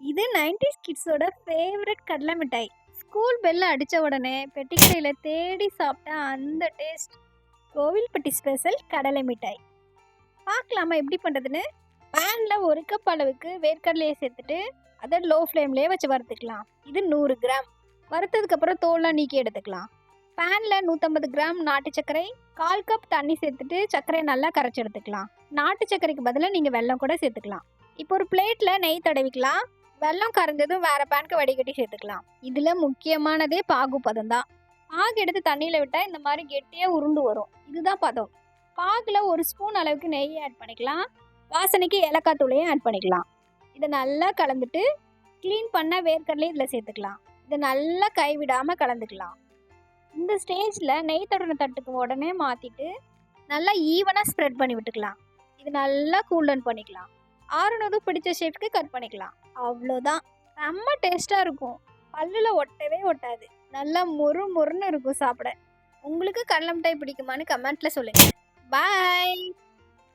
இது nineties கிட்ஸோட favourite கடலை மிட்டாய். ஸ்கூல் பெல்ல அடித்த உடனே பெட்டிக்கடையில் தேடி சாப்பிட்ட அந்த டேஸ்ட். கோவில்பட்டி ஸ்பெஷல் கடலை மிட்டாய். பார்க்கலாமா எப்படி பண்ணுறதுன்னு பேனில் ஒரு கப் அளவுக்கு வேர்க்கடலையை சேர்த்துட்டு அதை லோ ஃப்ளேம்லேயே வச்சு வறுத்துக்கலாம். இது நூறு கிராம். வறுத்ததுக்கப்புறம் தோல்லாம் நீக்கி எடுத்துக்கலாம். பேனில் நூற்றம்பது கிராம் நாட்டு சர்க்கரை கால் கப் தண்ணி சேர்த்துட்டு சர்க்கரையை நல்லா கரைச்சி எடுத்துக்கலாம். நாட்டு சர்க்கரைக்கு பதிலாக நீங்கள் வெல்லம் கூட சேர்த்துக்கலாம். இப்போ ஒரு பிளேட்டில் நெய் தடவிக்கலாம். வெல்லம் கரைஞ்சதும் வேற பேனுக்கு வடிகட்டி சேர்த்துக்கலாம். இதில் முக்கியமானதே பாகு பதம் தான். பாகு எடுத்து தண்ணியில் விட்டால் இந்த மாதிரி கெட்டியாக உருண்டு வரும். இதுதான் பதம். பாகில் ஒரு ஸ்பூன் அளவுக்கு நெய்யை ஆட் பண்ணிக்கலாம். வாசனைக்கு ஏலக்காய் தூளையும் ஆட் பண்ணிக்கலாம். இதை நல்லா கலந்துட்டு க்ளீன் பண்ண வேர்க்கடலையும் இதில் சேர்த்துக்கலாம். இதை நல்லா கைவிடாமல் கலந்துக்கலாம். இந்த ஸ்டேஜில் நெய் தடவின தட்டுக்கு உடனே மாற்றிட்டு நல்லா ஈவனாக ஸ்ப்ரெட் பண்ணி விட்டுக்கலாம். இது நல்லா கூல் டவுன் பண்ணிக்கலாம். ஆறுனதும் பிடிச்ச ஷேப்க்கு கட் பண்ணிக்கலாம். அவ்வளோதான் செம்ம டேஸ்ட்டாக இருக்கும். பல்லில் ஒட்டவே ஒட்டாது. நல்லா மொறு மொறுன்னு இருக்கும் சாப்பிட. உங்களுக்கு கடலை மிட்டாய் பிடிக்குமான்னு கமெண்ட்டில் சொல்லுங்கள் பாய்